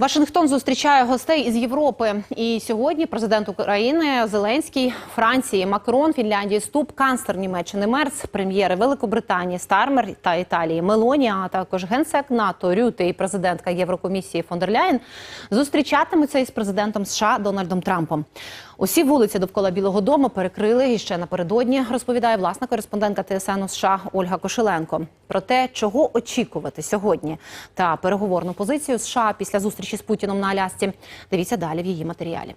Вашингтон зустрічає гостей із Європи. І сьогодні президент України Зеленський, Франції, Макрон, Фінляндії, Ступ, канцлер Німеччини Мерц, прем'єри Великобританії Стармер та Італії Мелонія, а також генсек НАТО Рюте і президентка Єврокомісії фон зустрічатимуться із президентом США Дональдом Трампом. Усі вулиці довкола Білого Дому перекрили і ще напередодні, розповідає власна кореспондентка ТСН США Ольга Кошеленко. Про те, чого очікувати сьогодні та переговорну позицію США після зустрічі з Путіном на Алясці. Дивіться далі в її матеріалі.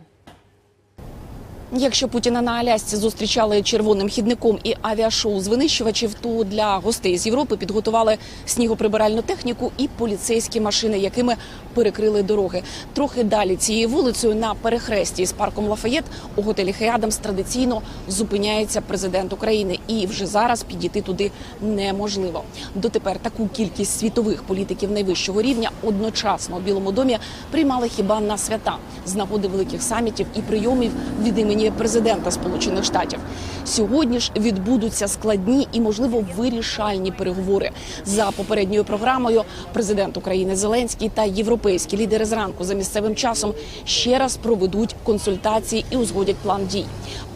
Якщо Путіна на Алясці зустрічали червоним хідником і авіашоу з винищувачів, то для гостей з Європи підготували снігоприбиральну техніку і поліцейські машини, якими перекрили дороги. Трохи далі цією вулицею на перехресті з парком Лафаєт у готелі Хеадамс традиційно зупиняється президент України, і вже зараз підійти туди неможливо. Дотепер таку кількість світових політиків найвищого рівня одночасно у Білому домі приймали хіба на свята з нагоди великих самітів і прийомів від імені президента Сполучених Штатів. Сьогодні ж відбудуться складні і, можливо, вирішальні переговори за попередньою програмою. Президент України Зеленський та європейські лідери зранку за місцевим часом ще раз проведуть консультації і узгодять план дій.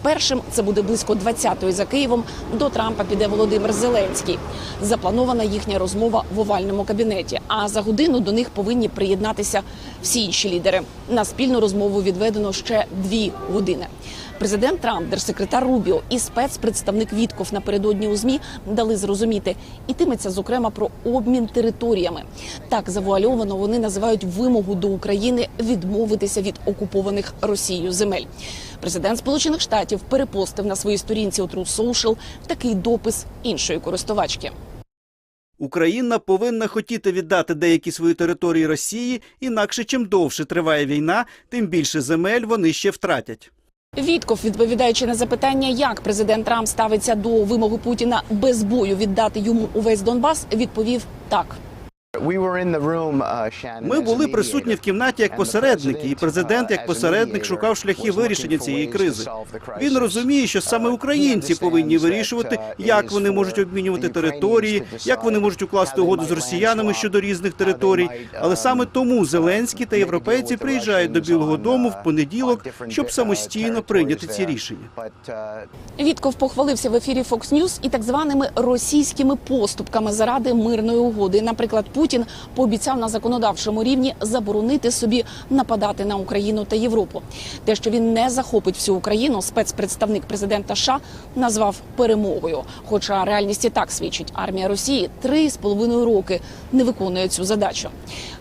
Першим це буде близько 20-ї за Києвом. До Трампа піде Володимир Зеленський. Запланована їхня розмова в овальному кабінеті. А за годину до них повинні приєднатися всі інші лідери. На спільну розмову відведено ще дві години. Президент Трамп, держсекретар Рубіо і спецпредставник Вітков напередодні у змі дали зрозуміти, ітиметься зокрема про обмін територіями. Так завуальовано вони називають вимогу до України відмовитися від окупованих Росією земель. Президент Сполучених Штатів перепостив на своїй сторінці у True Social такий допис іншої користувачки. Україна повинна хотіти віддати деякі свої території Росії, інакше чим довше триває війна, тим більше земель вони ще втратять. Вітков, відповідаючи на запитання, як президент Трамп ставиться до вимоги Путіна без бою віддати йому увесь Донбас, відповів так. Ми були присутні в кімнаті як посередники, і президент як посередник шукав шляхи вирішення цієї кризи. Він розуміє, що саме українці повинні вирішувати, як вони можуть обмінювати території, як вони можуть укласти угоду з росіянами щодо різних територій. Але саме тому Зеленський та європейці приїжджають до Білого Дому в понеділок, щоб самостійно прийняти ці рішення. Вітков похвалився в ефірі Fox News і так званими російськими поступками заради мирної угоди. Наприклад, Путін пообіцяв на законодавчому рівні заборонити собі нападати на Україну та Європу. Те, що він не захопить всю Україну, спецпредставник президента США назвав перемогою. Хоча реальність і так свідчить, армія Росії три з половиною роки не виконує цю задачу.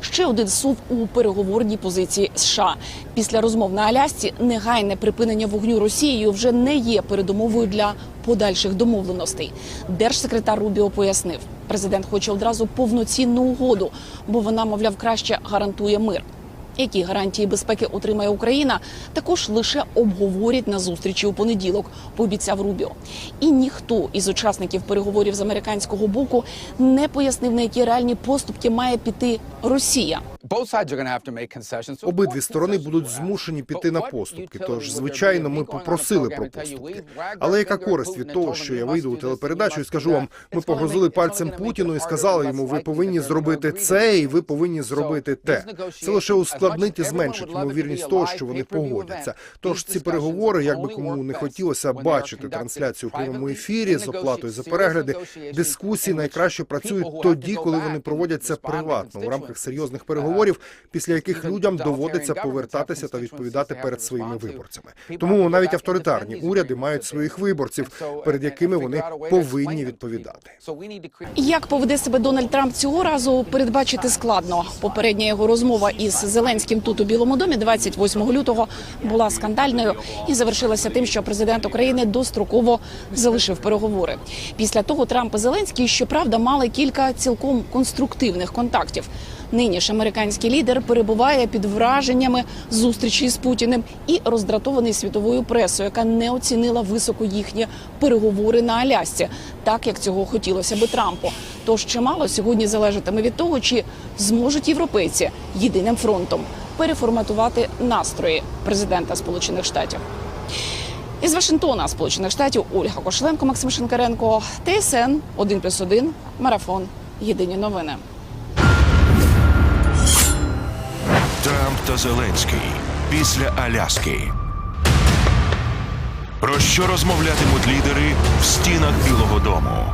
Ще один сув у переговорній позиції США після розмов на Алясці. Негайне припинення вогню Росією вже не є передумовою для подальших домовленостей. Держсекретар Рубіо пояснив, президент хоче одразу повноцінну угоду, бо вона, мовляв, краще гарантує мир. Які гарантії безпеки отримає Україна, також лише обговорять на зустрічі у понеділок, пообіцяв Рубіо. І ніхто із учасників переговорів з американського боку не пояснив, на які реальні поступки має піти Росія. Обидві сторони будуть змушені піти на поступки. Тож, звичайно, ми попросили про поступки. Але яка користь від того, що я вийду у телепередачу і скажу вам, ми погрозили пальцем Путіну і сказали йому, ви повинні зробити це, і ви повинні зробити те. Це лише ускладнить і зменшить ймовірність того, що вони погодяться. Тож ці переговори, як би кому не хотілося бачити трансляцію в прямому ефірі з оплатою за перегляди, дискусії найкраще працюють тоді, коли вони проводяться приватно у рамках серйозних переговорів, після яких людям доводиться повертатися та відповідати перед своїми виборцями. Тому навіть авторитарні уряди мають своїх виборців, перед якими вони повинні відповідати. Як поведе себе Дональд Трамп цього разу, передбачити складно. Попередня його розмова із Зеленським тут у Білому домі 28 лютого була скандальною і завершилася тим, що президент України достроково залишив переговори. Після того Трамп і Зеленський, щоправда, мали кілька цілком конструктивних контактів. Нині ж американський лідер перебуває під враженнями зустрічі з Путіним і роздратований світовою пресою, яка не оцінила високо їхні переговори на Алясці, так як цього хотілося би Трампу. Тож чимало сьогодні залежатиме від того, чи зможуть європейці єдиним фронтом переформатувати настрої президента Сполучених Штатів. Із Вашингтона, Сполучених Штатів, Ольга Кошленко, Максим Шинкаренко, ТСН 1+,1, Марафон. Єдині новини. Та та Зеленський після Аляски. Про що розмовлятимуть лідери в стінах Білого Дому?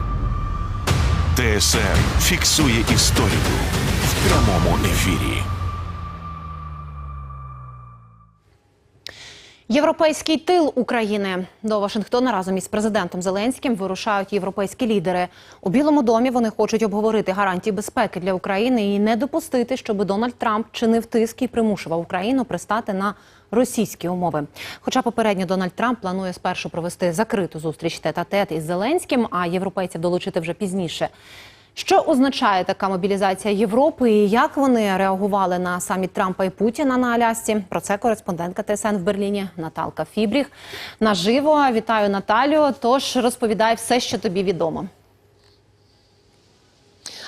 ТСН фіксує історію в прямому ефірі. Європейський тил України до Вашингтона разом із президентом Зеленським вирушають європейські лідери. У Білому домі вони хочуть обговорити гарантії безпеки для України і не допустити, щоб Дональд Трамп чинив тиск і примушував Україну пристати на російські умови. Хоча попередньо Дональд Трамп планує спершу провести закриту зустріч тет-а-тет із Зеленським, а європейців долучити вже пізніше. Що означає така мобілізація Європи і як вони реагували на саміт Трампа і Путіна на Алясці? Про це кореспондентка ТСН в Берліні Наталка Фібріх. Наживо вітаю Наталю. Тож розповідай все, що тобі відомо.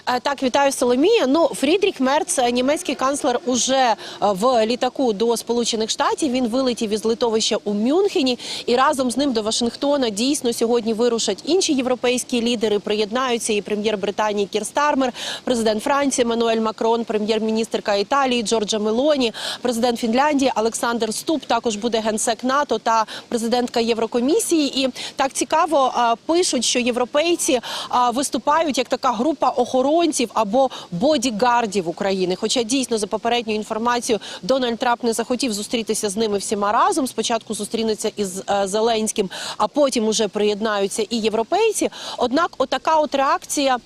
Е, Так, вітаю Соломія. Ну, Фрідріх Мерц, е, німецький канцлер, уже е, в літаку до Сполучених Штатів. Він вилетів із литовища у Мюнхені, і разом з ним до Вашингтона дійсно сьогодні вирушать інші європейські лідери. Приєднаються і прем'єр Британії Кір Стармер, президент Франції Мануель Макрон, прем'єр-міністрка Італії Джорджа Мелоні, президент Фінляндії Олександр Ступ. Також буде генсек НАТО та президентка Єврокомісії. І так цікаво пишуть, що європейці виступають як така група охоронців або бодігардів України. Хоча дійсно за попередньою інформацією Дональд Трамп не захотів зустрітися з ними всіма разом. Спочатку зустрінеться із е, Зеленським, а потім уже приєднаються і європейці. Однак, отака от реакція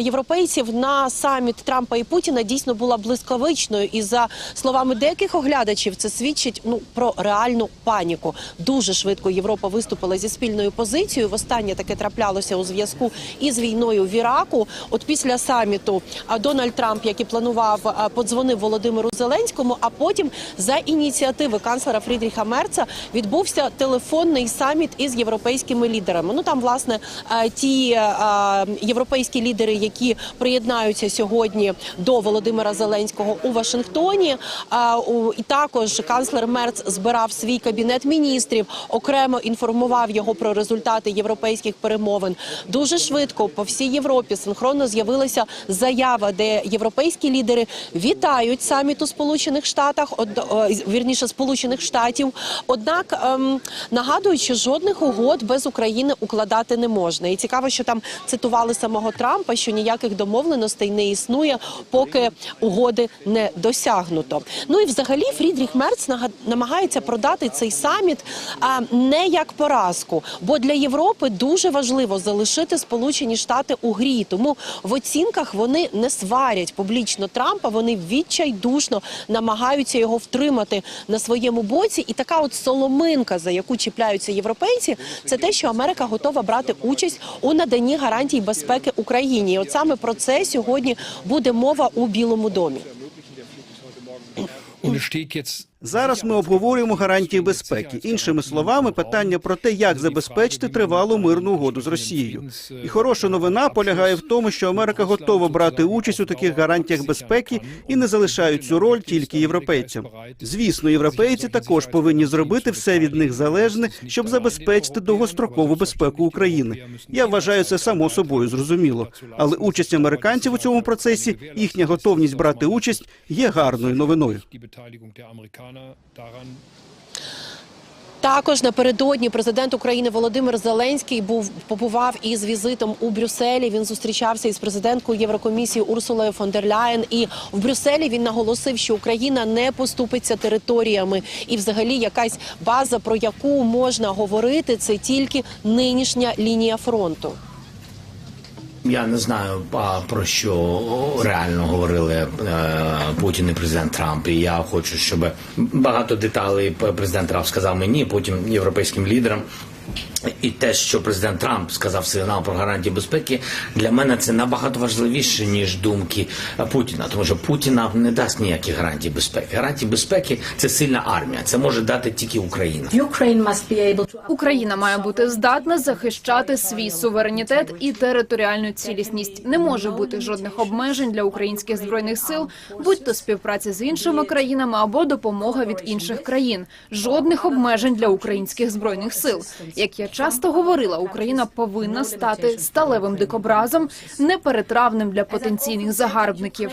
європейців на саміт Трампа і Путіна дійсно була блискавичною. І за словами деяких оглядачів, це свідчить ну про реальну паніку. Дуже швидко Європа виступила зі спільною позицією. Востаннє таке траплялося у зв'язку із війною в Іраку. От після саміту Дональд Трамп, як і планував, подзвонив Володимиру Зеленському. А потім за ініціативи канцлера Фрідріха Мерца відбувся телефонний саміт із європейськими лідерами. Ну там власне ті європейські лідери, які приєднаються сьогодні до Володимира Зеленського у Вашингтоні. І також канцлер Мерц збирав свій кабінет міністрів, окремо інформував його про результати європейських перемовин. Дуже швидко по всій Європі синхронно з'явилася заява, де європейські лідери вітають саміт у Сполучених Штатах, од- вірніше Сполучених Штатів. Однак ем, нагадують, що жодних угод без України укладати не можна. І цікаво, що там цитували самого Трампа, що ніяких домовленостей не існує, поки угоди не досягнуто. Ну і взагалі Фрідріх Мерц намагається продати цей саміт а, не як поразку, бо для Європи дуже важливо залишити Сполучені Штати у грі. Тому в оцінках вони не сварять публічно Трампа. Вони відчайдушно намагаються його втримати на своєму боці. І така от соломинка, за яку чіпляються європейці, це те, що Америка готова брати участь у наданні гарантій безпеки Україні. І от саме про це сьогодні буде мова у Білому домі. Зараз ми обговорюємо гарантії безпеки. Іншими словами, питання про те, як забезпечити тривалу мирну угоду з Росією. І хороша новина полягає в тому, що Америка готова брати участь у таких гарантіях безпеки і не залишають цю роль тільки європейцям. Звісно, європейці також повинні зробити все від них залежне, щоб забезпечити довгострокову безпеку України. Я вважаю це само собою зрозуміло. Але участь американців у цьому процесі, їхня готовність брати участь є гарною новиною. Також напередодні президент України Володимир Зеленський був побував із візитом у Брюсселі. Він зустрічався із президенткою Єврокомісії Урсулою фон дер Ляєн. І в Брюсселі він наголосив, що Україна не поступиться територіями, і взагалі якась база, про яку можна говорити, це тільки нинішня лінія фронту. Я не знаю про що реально говорили е, Путін і президент Трамп. І я хочу, щоб багато деталей президент Трамп сказав мені, потім європейським лідерам. І те, що президент Трамп сказав сигнал про гарантії безпеки, для мене це набагато важливіше ніж думки Путіна, тому що Путіна не дасть ніяких гарантій безпеки. Гарантії безпеки це сильна армія. Це може дати тільки Україна. Україна має бути здатна захищати свій суверенітет і територіальну цілісність. Не може бути жодних обмежень для українських збройних сил, будь то співпраця з іншими країнами або допомога від інших країн. Жодних обмежень для українських збройних сил. Як я часто говорила, Україна повинна стати сталевим дикобразом, неперетравним для потенційних загарбників.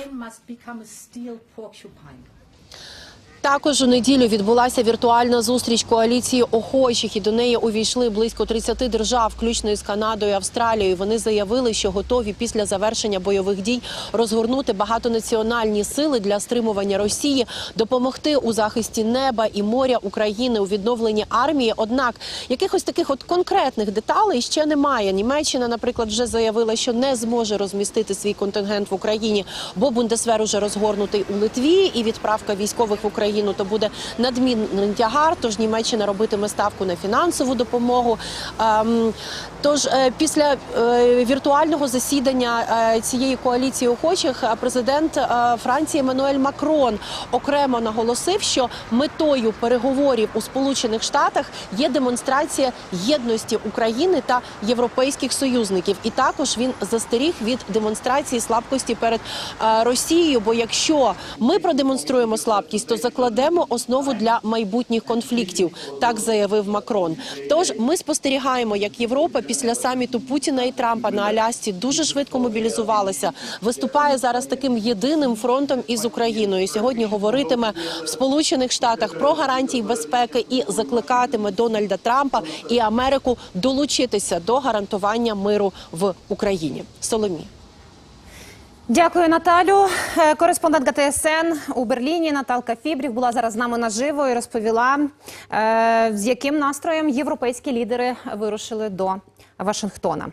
Також у неділю відбулася віртуальна зустріч коаліції охочих, і до неї увійшли близько 30 держав, включно із Канадою, Австралією. Вони заявили, що готові після завершення бойових дій розгорнути багатонаціональні сили для стримування Росії, допомогти у захисті неба і моря України у відновленні армії. Однак якихось таких от конкретних деталей ще немає. Німеччина, наприклад, вже заявила, що не зможе розмістити свій контингент в Україні, бо Бундесвер уже розгорнутий у Литві, і відправка військових в Україну то буде надмінний тягар. Тож Німеччина робитиме ставку на фінансову допомогу. Тож е, після е, віртуального засідання е, цієї коаліції охочих президент Франції Еммануель Макрон окремо наголосив, що метою переговорів у Сполучених Штатах є демонстрація єдності України та європейських союзників. І також він застеріг від демонстрації слабкості перед Росією. Бо якщо ми продемонструємо слабкість, то закладемо основу для майбутніх конфліктів. Так заявив Макрон. Тож ми спостерігаємо, як Європа після саміту Путіна і Трампа на Алясці дуже швидко мобілізувалася. Виступає зараз таким єдиним фронтом із Україною. Сьогодні говоритиме в Сполучених Штатах про гарантії безпеки і закликатиме Дональда Трампа і Америку долучитися до гарантування миру в Україні. Соломі. Дякую, Наталю. Е, Кореспондентка ТСН у Берліні Наталка Фібрів була зараз з нами наживо і розповіла, е, з яким настроєм європейські лідери вирушили до Вашингтона.